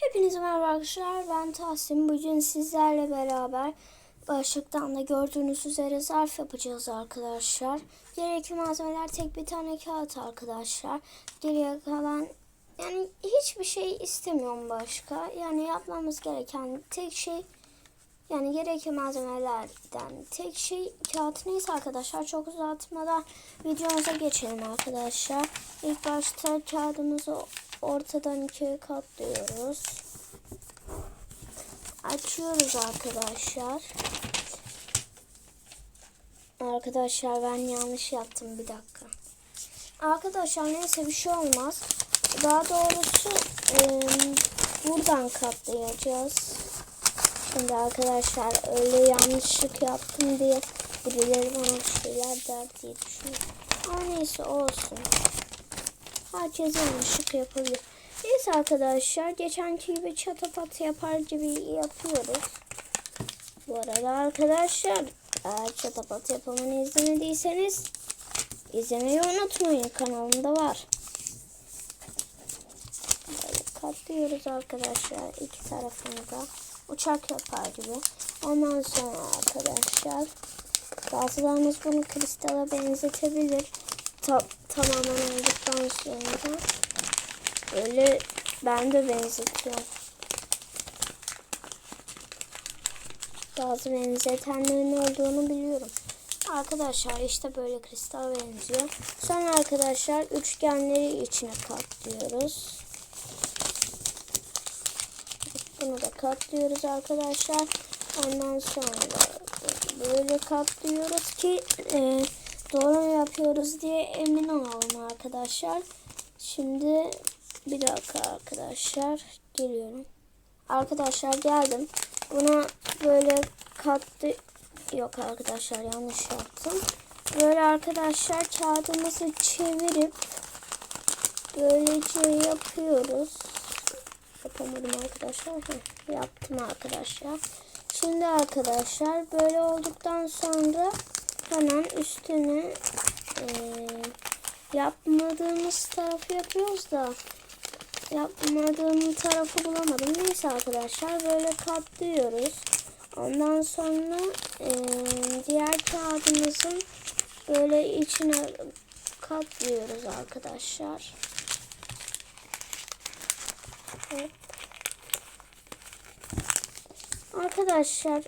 Hepinize merhaba arkadaşlar. Ben Tahsin. Bugün sizlerle beraber başlıktan da gördüğünüz üzere zarf yapacağız arkadaşlar. Gerekli malzemeler tek bir tane kağıt arkadaşlar. Geriye kalan yani hiçbir şey istemiyorum başka. Yani yapmamız gereken tek şey yani gerekli malzemelerden tek şey kağıt neyse arkadaşlar çok uzatmadan videomuza geçelim arkadaşlar. İlk başta kağıdımızı ortadan ikiye katlıyoruz. Açıyoruz arkadaşlar. Arkadaşlar ben yanlış yaptım bir dakika. Arkadaşlar neyse bir şey olmaz. Daha doğrusu e, buradan katlayacağız. Şimdi arkadaşlar öyle yanlışlık yaptım diye birileri bana bir şeyler der diye düşünüyorum. Ama neyse olsun. Herkes yanlışlık yapabilir. Neyse arkadaşlar geçenki gibi çatapat yapar gibi yapıyoruz. Bu arada arkadaşlar eğer çatapat yapımını izlemediyseniz izlemeyi unutmayın kanalımda var. Böyle katlıyoruz arkadaşlar iki tarafını da uçak yapar gibi. Ondan sonra arkadaşlar bazılarınız bunu kristala benzetebilir. Ta tamamen olduktan sonra öyle ben de benzetiyorum. Bazı benzetenlerin olduğunu biliyorum. Arkadaşlar işte böyle kristal benziyor. Sonra arkadaşlar üçgenleri içine katlıyoruz. Bunu da katlıyoruz arkadaşlar. Ondan sonra böyle katlıyoruz ki e, yapıyoruz diye emin olalım arkadaşlar. Şimdi bir dakika arkadaşlar geliyorum. Arkadaşlar geldim. Buna böyle katlı yok arkadaşlar yanlış yaptım. Böyle arkadaşlar kağıdımızı çevirip böylece yapıyoruz. Yapamadım arkadaşlar. Yaptım arkadaşlar. Şimdi arkadaşlar böyle olduktan sonra hemen üstüne e, yapmadığımız tarafı yapıyoruz da yapmadığım tarafı bulamadım. Neyse arkadaşlar böyle katlıyoruz. Ondan sonra e, diğer kağıdımızın böyle içine katlıyoruz arkadaşlar. Evet. Arkadaşlar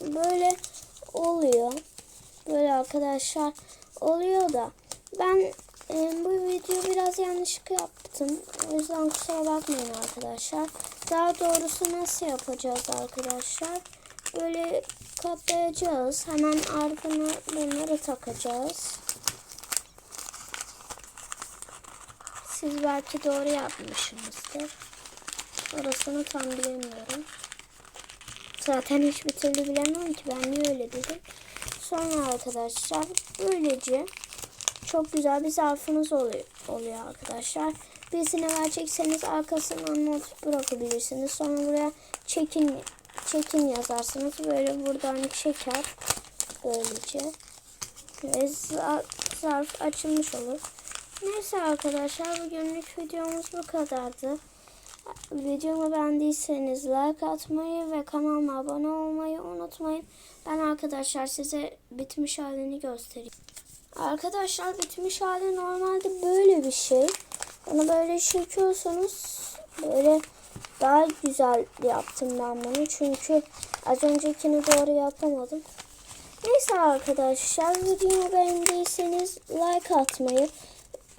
böyle oluyor. Böyle arkadaşlar oluyor da ben e, bu video biraz yanlışlık yaptım. O yüzden kusura bakmayın arkadaşlar. Daha doğrusu nasıl yapacağız arkadaşlar? Böyle katlayacağız. Hemen ardına bunları takacağız. Siz belki doğru yapmışsınızdır. Orasını tam bilemiyorum. Zaten hiçbir türlü bilemem ki ben niye öyle dedim. Sonra arkadaşlar böylece çok güzel bir zarfınız oluyor, oluyor arkadaşlar. Birisine verecekseniz arkasından not bırakabilirsiniz. Sonra buraya çekin çekin yazarsınız. Böyle buradan çeker. Böylece. Ve zarf açılmış olur. Neyse arkadaşlar bugünlük videomuz bu kadardı. Videomu beğendiyseniz like atmayı ve kanalıma abone olmayı unutmayın. Ben arkadaşlar size bitmiş halini göstereyim. Arkadaşlar bitmiş hali normalde böyle bir şey. Onu böyle çekiyorsanız böyle daha güzel yaptım ben bunu. Çünkü az öncekini doğru yapamadım. Neyse arkadaşlar videomu beğendiyseniz like atmayı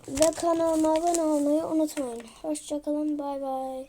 ve kanalıma abone olmayı unutmayın. Hoşçakalın bay bay.